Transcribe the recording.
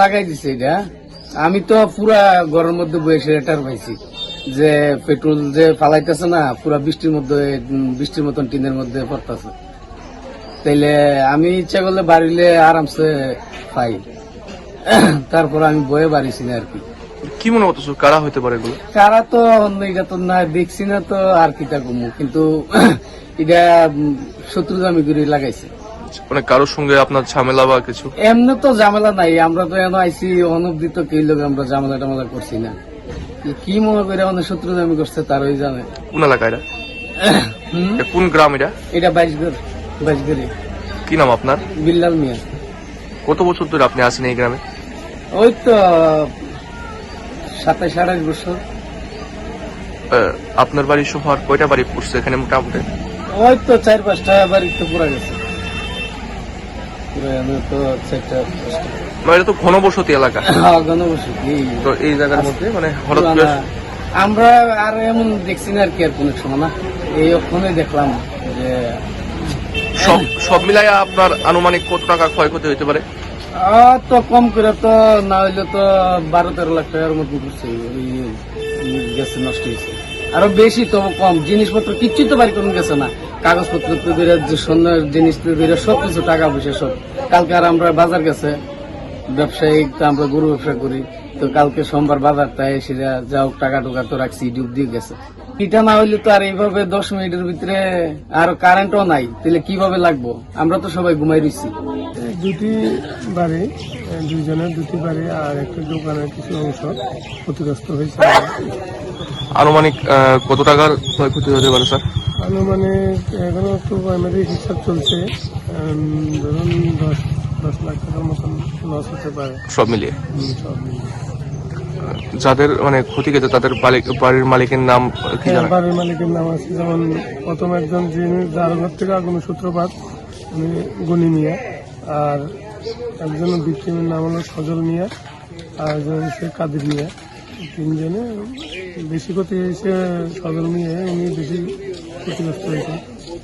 লাগাই দিছে এটা। আমি তো পুরা ঘরের মধ্যে বয়সে এটার পাইছি। যে পেট্রোল যে ফালাইতেছে না, পুরা বৃষ্টির মধ্যে বৃষ্টির মতন টিনের মধ্যে পড়তেছে। তাইলে আমি ইচ্ছা করলে বাড়িলে আরামসে পাই। তারপর আমি বয়ে বাড়িছি না আর কি। কি মনে হতো কারা হতে পারে এগুলো? কারা তো এটা তো না দেখছি না তো আর কি তা কমু কিন্তু এটা শত্রু দামি করে লাগাইছে। মানে কারোর সঙ্গে আপনার ঝামেলা বা কিছু? এমনি তো ঝামেলা নাই আমরা তো এনে আইসি অনবধি তো কেই লোক আমরা ঝামেলা টামেলা করছি না। কি মনে করে আমাদের শত্রু দামি করছে তারই জানে। কোন এলাকা এটা? কোন গ্রাম এটা? এটা বাইশগড় বাইশগড়ে। কি নাম আপনার? বিল্লাল মিয়া। কত বছর ধরে আপনি আসেন এই গ্রামে? ওই তো সাতাশ আঠাশ বছর। আপনার বাড়ি সহ আর কয়টা বাড়ি পড়ছে এখানে মোটামুটি? ওই তো চার পাঁচটা বাড়ি তো পুরা গেছে। আমি তো চারটা মানে এটা তো ঘনবসতি এলাকা। হ্যাঁ, তো এই জায়গার মধ্যে মানে হঠাৎ করে আমরা আর এমন দেখছি না আর কি আর কোন সময় না। এই ওখানে দেখলাম যে সব সব মিলাই আপনার আনুমানিক কত টাকা ক্ষয়ক্ষতি হতে পারে? তো কম করে তো না তো বারো তেরো লাখ টাকার মতো গেছে, নষ্ট হয়েছে। আরও বেশি তো কম, জিনিসপত্র কিচ্ছু তো বাড়ি কোনো গেছে না। কাগজপত্র তো যে সোনার জিনিস তো সব কিছু টাকা পয়সা সব। কালকে আর আমরা বাজার গেছে ব্যবসায়িক তো আমরা গরু ব্যবসা করি। তো কালকে সোমবার বাজারটা এসে যা হোক টাকা টুকা তো রাখছি ডুব দিয়ে গেছে। এটা না হইলে তো আর এইভাবে দশ মিনিটের ভিতরে আর কারেন্টও নাই। তাহলে কীভাবে লাগবো? আমরা তো সবাই ঘুমাই রইছি। দুটি বাড়ি এ, দুইজনের দুটি বাড়ি আর একটা দোকানের কিছু অংশ ক্ষতিগ্রস্ত হয়েছে। আনুমানিক কত টাকার ক্ষয়ক্ষতি হতে পারে স্যার? আনুমানিক এখনও একটু প্রাইমারি হিসাব চলছে ধরুন দশ দশ লাখ টাকার মতন লস হতে পারে। সব মিলিয়ে। সব মিলিয়ে। যাদের মানে ক্ষতি গেছে তাদের বাড়ির মালিকের নাম কি হ্যাঁ, বাড়ির মালিকের নাম আছে যেমন প্রথম একজন যিনি যার ঘর থেকে আগুনের সূত্রপাত উনি গনি মিয়া আর একজন ভিক্টিমের নাম হলো সজল মিয়া আর একজন হচ্ছে কাদির মিয়া। তিনজনে বেশি ক্ষতি হয়েছে সজল মিয়া উনি বেশি ক্ষতিগ্রস্ত হয়েছে।